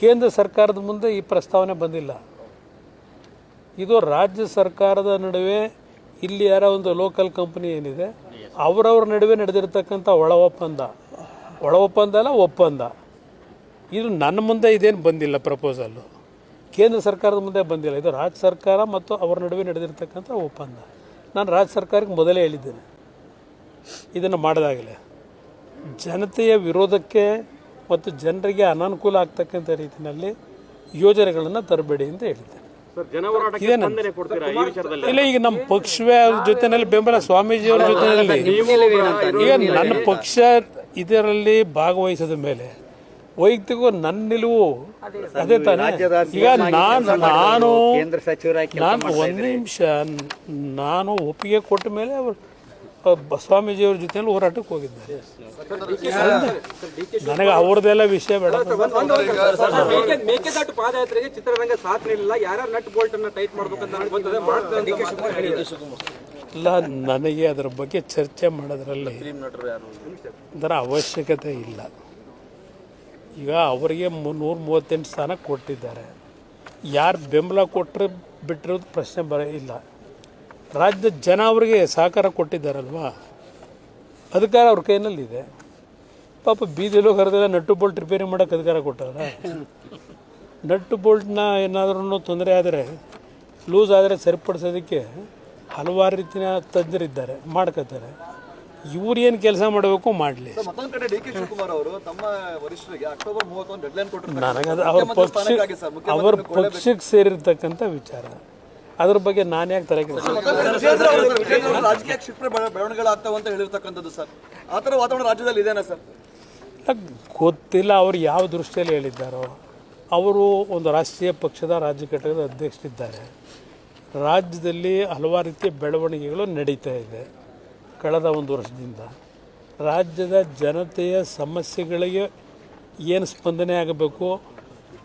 ಕೇಂದ್ರ ಸರ್ಕಾರದ ಮುಂದೆ ಈ ಪ್ರಸ್ತಾವನೆ ಬಂದಿಲ್ಲ. ಇದು ರಾಜ್ಯ ಸರ್ಕಾರದ ನಡುವೆ ಇಲ್ಲಿ ಯಾರೋ ಒಂದು ಲೋಕಲ್ ಕಂಪ್ನಿ ಏನಿದೆ, ಅವರವ್ರ ನಡುವೆ ನಡೆದಿರ್ತಕ್ಕಂಥ ಒಳ ಒಪ್ಪಂದ ಒಳ ಒಪ್ಪಂದ ಅಲ್ಲ, ಒಪ್ಪಂದ. ಇದು ನನ್ನ ಮುಂದೆ ಇದೇನು ಬಂದಿಲ್ಲ ಪ್ರಪೋಸಲ್ಲು ಕೇಂದ್ರ ಸರ್ಕಾರದ ಮುಂದೆ ಬಂದಿಲ್ಲ. ಇದು ರಾಜ್ಯ ಸರ್ಕಾರ ಮತ್ತು ಅವರ ನಡುವೆ ನಡೆದಿರ್ತಕ್ಕಂಥ ಒಪ್ಪಂದ. ನಾನು ರಾಜ್ಯ ಸರ್ಕಾರಕ್ಕೆ ಮೊದಲೇ ಹೇಳಿದ್ದೇನೆ. ಇದನ್ನು ಮಾಡಿದಾಗಲೇ. ಜನತೆಯ ವಿರೋಧಕ್ಕೆ ಮತ್ತು ಜನರಿಗೆ ಅನಾನುಕೂಲ ಆಗ್ತಕ್ಕಂಥ ರೀತಿಯಲ್ಲಿ ಯೋಜನೆಗಳನ್ನು ತರಬೇಡಿ ಅಂತ ಹೇಳಿದ್ದೆ. ಸರ್ ಜನ ಹೋರಾಟಕ್ಕೆ ಕೊಡ್ತೀರಾ ಈ ವಿಚಾರದಲ್ಲಿ? ಇಲ್ಲ ಈಗ ನಮ್ಮ ಪಕ್ಷವೇ ಅವ್ರ ಜೊತೆನಲ್ಲಿ ಬೆಂಬಲ ಸ್ವಾಮೀಜಿಯವ್ರ ಜೊತೆನಲ್ಲಿ ಈಗ ನನ್ನ ಪಕ್ಷ ಇದರಲ್ಲಿ ಭಾಗವಹಿಸಿದ ಮೇಲೆ ವೈಯಕ್ತಿಕ ನನ್ನ ನಿಲುವು ಅದೇ ತಾನೇ. ಈಗ ನಾನು ನಾನು ನಾನು ಒಂದು ನಿಮಿಷ ನಾನು ಒಪ್ಪಿಗೆ ಕೊಟ್ಟ ಮೇಲೆ ಅವರು ಸ್ವಾಮೀಜಿಯವ್ರ ಜೊತೆಯಲ್ಲಿ ಹೋರಾಟಕ್ಕೆ ಹೋಗಿದ್ದಾರೆ. ನನಗೆ ಅವ್ರದ್ದೆಲ್ಲ ವಿಷಯ ಬೇಡ. ಮೇಕೆ- ಮೇಕೆದಾಟು ಪಾದಯಾತ್ರೆಗೆ ಚಿತ್ರರಂಗ ಸಾಥ್ ನೀಡಲಿಲ್ಲ ಯಾರ್ಯಾರು ನಟ್ ಬೋಲ್ಟ್ ಅನ್ನ ಟೈಟ್ ಮಾಡ್ಬೇಕಂತ ಇಲ್ಲ ನನಗೆ ಅದರ ಬಗ್ಗೆ ಚರ್ಚೆ ಮಾಡೋದ್ರಲ್ಲಿ ಅದರ ಅವಶ್ಯಕತೆ ಇಲ್ಲ. ಈಗ ಅವರಿಗೆ ನೂರ ಮೂವತ್ತೆಂಟು ಸ್ಥಾನ ಕೊಟ್ಟಿದ್ದಾರೆ. ಯಾರು ಬೆಂಬಲ ಕೊಟ್ಟರೆ ಬಿಟ್ಟಿರೋದು ಪ್ರಶ್ನೆ ಬರ ಇಲ್ಲ. ರಾಜ್ಯದ ಜನ ಅವರಿಗೆ ಸಹಕಾರ ಕೊಟ್ಟಿದ್ದಾರಲ್ವಾ? ಅಧಿಕಾರ ಅವ್ರ ಕೈನಲ್ಲಿದೆ. ಪಾಪ ಬೀದಿಲೋ ಕರೆದಿಲ್ಲ ನಟ್ಟು ಬೋಲ್ಟ್ ರಿಪೇರಿ ಮಾಡೋಕ್ಕೆ ಅಧಿಕಾರ ಕೊಟ್ಟಾರ? ನಟ್ಟು ಬೋಲ್ಟ್ನ ಏನಾದ್ರೂ ತೊಂದರೆ ಆದರೆ ಲೂಸ್ ಆದರೆ ಸರಿಪಡಿಸೋದಕ್ಕೆ ಹಲವಾರು ರೀತಿಯ ತಜ್ಞರಿದ್ದಾರೆ ಮಾಡ್ಕೋತಾರೆ ಇವ್ರು ಏನು ಕೆಲಸ ಮಾಡಬೇಕು ಮಾಡಲಿ. ನನಗದು ಅವ್ರ ಪಕ್ಷ ಅವ್ರ ಪಕ್ಷಕ್ಕೆ ಸೇರಿರ್ತಕ್ಕಂಥ ವಿಚಾರ. ಅದ್ರ ಬಗ್ಗೆ ನಾನು ಯಾಕೆ ತಲೆ ರಾಜಕೀಯ ಕ್ಷಿಪ್ರ ಬೆಳ- ಬೆಳವಣಿಗೆಗಳಾಗ್ತಾವ ಅಂತ ಹೇಳಿರ್ತಕ್ಕಂಥದ್ದು ಸರ್. ಆ ಥರ ವಾತಾವರಣ ರಾಜ್ಯದಲ್ಲಿ ಇದೇನಾ ಸರ್? ಗೊತ್ತಿಲ್ಲ ಅವ್ರು ಯಾವ ದೃಷ್ಟಿಯಲ್ಲಿ ಹೇಳಿದ್ದಾರೋ. ಅವರು ಒಂದು ರಾಷ್ಟ್ರೀಯ ಪಕ್ಷದ ರಾಜ್ಯ ಘಟಕದ ಅಧ್ಯಕ್ಷರಿದ್ದಾರೆ. ರಾಜ್ಯದಲ್ಲಿ ಹಲವಾರು ರೀತಿಯ ಬೆಳವಣಿಗೆಗಳು ನಡೀತಾ ಇದೆ ಕಳೆದ ಒಂದು ವರ್ಷದಿಂದ. ರಾಜ್ಯದ ಜನತೆಯ ಸಮಸ್ಯೆಗಳಿಗೆ ಏನು ಸ್ಪಂದನೆ ಆಗಬೇಕು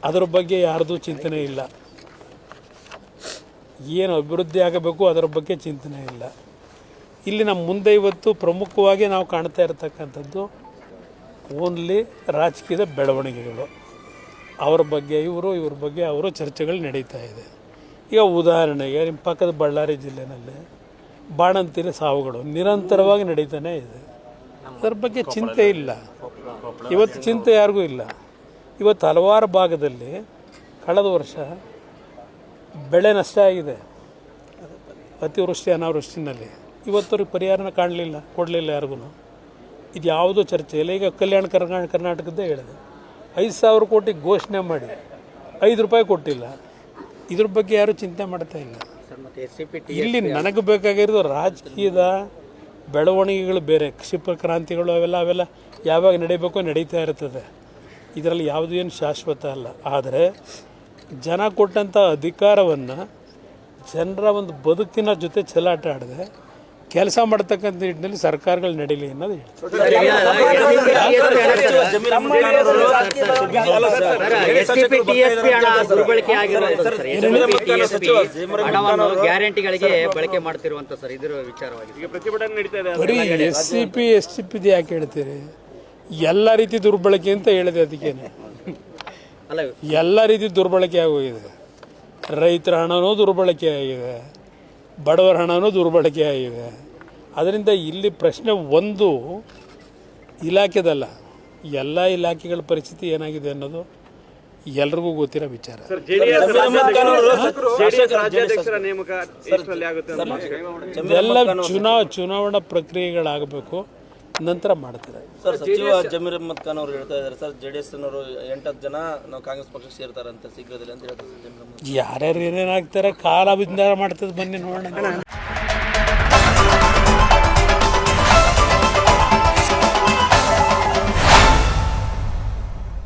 ಅದರ ಬಗ್ಗೆ ಯಾರ್ದು ಚಿಂತನೆ ಇಲ್ಲ. ಏನು ಅಭಿವೃದ್ಧಿ ಆಗಬೇಕು ಅದರ ಬಗ್ಗೆ ಚಿಂತನೆ ಇಲ್ಲ. ಇಲ್ಲಿ ನಮ್ಮ ಮುಂದೆ ಇವತ್ತು ಪ್ರಮುಖವಾಗಿ ನಾವು ಕಾಣ್ತಾ ಇರತಕ್ಕಂಥದ್ದು ಓನ್ಲಿ ರಾಜಕೀಯದ ಬೆಳವಣಿಗೆಗಳು. ಅವ್ರ ಬಗ್ಗೆ ಇವರು, ಇವ್ರ ಬಗ್ಗೆ ಅವರು ಚರ್ಚೆಗಳು ನಡೀತಾ ಇದೆ. ಈಗ ಉದಾಹರಣೆಗೆ ನಿಮ್ಮ ಪಕ್ಕದ ಬಳ್ಳಾರಿ ಜಿಲ್ಲೆನಲ್ಲಿ ಬಾಣಂತಿನ ಸಾವುಗಳು ನಿರಂತರವಾಗಿ ನಡೀತಾನೆ ಇದೆ. ಅದರ ಬಗ್ಗೆ ಚಿಂತೆ ಇಲ್ಲ. ಇವತ್ತು ಚಿಂತೆ ಯಾರಿಗೂ ಇಲ್ಲ. ಇವತ್ತು ಹಲವಾರು ಭಾಗದಲ್ಲಿ ಕಳೆದ ವರ್ಷ ಬೆಳೆ ನಷ್ಟ ಆಗಿದೆ. ಅತಿವೃಷ್ಟಿ, ಅನಾವೃಷ್ಟಿನಲ್ಲಿ. ಇವತ್ತವ್ರಿಗೆ ಪರಿಹಾರನ ಕಾಣಲಿಲ್ಲ, ಕೊಡಲಿಲ್ಲ ಯಾರಿಗೂ. ಇದು ಯಾವುದೂ ಚರ್ಚೆ. ಇಲ್ಲ ಈಗ ಕಲ್ಯಾಣ ಕರ್ನಾ, ಕರ್ನಾಟಕದ್ದೇ ಹೇಳಿದೆ. ಐದು ಸಾವಿರ ಕೋಟಿ ಘೋಷಣೆ ಮಾಡಿ, ಐದು ರೂಪಾಯಿ ಕೊಟ್ಟಿಲ್ಲ. ಇದ್ರ ಬಗ್ಗೆ ಯಾರೂ ಚಿಂತೆ ಮಾಡ್ತಾ ಇಲ್ಲ. ಇಲ್ಲಿ ನನಗೆ ಬೇಕಾಗಿರೋದು ರಾಜಕೀಯದ ಬೆಳವಣಿಗೆಗಳು ಬೇರೆ. ಕ್ಷಿಪ್ರ ಕ್ರಾಂತಿಗಳು ಅವೆಲ್ಲ ಅವೆಲ್ಲ ಯಾವಾಗ ನಡೀಬೇಕೋ ನಡೀತಾ ಇರ್ತದೆ. ಇದರಲ್ಲಿ ಯಾವುದೂ ಏನು ಶಾಶ್ವತ ಅಲ್ಲ. ಆದರೆ ಜನ ಕೊಟ್ಟಂಥ ಅಧಿಕಾರವನ್ನು ಜನರ ಒಂದು ಬದುಕಿನ ಜೊತೆ ಚೆಲ್ಲಾಟ ಆಡದೆ ಕೆಲಸ ಮಾಡ್ತಕ್ಕಂಥ ನಿಟ್ಟಿನಲ್ಲಿ ಸರ್ಕಾರಗಳು ನಡೀಲಿ ಅನ್ನೋದು ಗ್ಯಾರಂಟಿಗಳಿಗೆ ಬಳಕೆ ಮಾಡ್ತಿರುವಂತ ಬರೀ S C P S C P ಯಾಕೆ ಹೇಳ್ತೀರಿ? ಎಲ್ಲ ರೀತಿ ದುರ್ಬಳಕೆ ಅಂತ ಹೇಳಿದೆ ಅದಕ್ಕೇನೆ. ಎಲ್ಲ ರೀತಿ ದುರ್ಬಳಕೆ ಆಗೋಗಿದೆ ರೈತರ ಹಣನೂ ದುರ್ಬಳಕೆ ಆಗಿದೆ ಬಡವರ ಹಣನೂ ದುರ್ಬಳಕೆ ಆಗಿದೆ ಅದರಿಂದ ಇಲ್ಲಿ ಪ್ರಶ್ನೆ ಒಂದು ಇಲಾಖೆದಲ್ಲ ಎಲ್ಲ ಇಲಾಖೆಗಳ ಪರಿಸ್ಥಿತಿ ಏನಾಗಿದೆ ಅನ್ನೋದು ಎಲ್ರಿಗೂ ಗೊತ್ತಿರೋ ವಿಚಾರ ಎಲ್ಲ ಚುನಾವ ಚುನಾವಣಾ ಪ್ರಕ್ರಿಯೆಗಳಾಗಬೇಕು ನಂತರ ಮಾಡ್ತಾರೆ? ಸರ್ ಸಚಿವ ಜಮೀರ್ ಅಹಮದ್ ಖಾನ್ ಅವರು ಹೇಳ್ತಾ ಇದ್ದಾರೆ. ಸರ್ ಜೆ ಡಿ ಎಸ್ ನವರು ಎಂಟತ್ತು ಜನ ನಾವು ಕಾಂಗ್ರೆಸ್ ಪಕ್ಷಕ್ಕೆ ಸೇರ್ತಾರಂತೆ ಶೀಘ್ರದಲ್ಲಿ ಅಂತ ಹೇಳ್ತಾರೆ ಯಾರ್ಯಾರು ಏನೇನಾಗ್ತಾರೆ ಕಾಲ ವಿಜ್ಞಾನ ಮಾಡ್ತದೆ ಬನ್ನಿ ನೋಡೋಣ.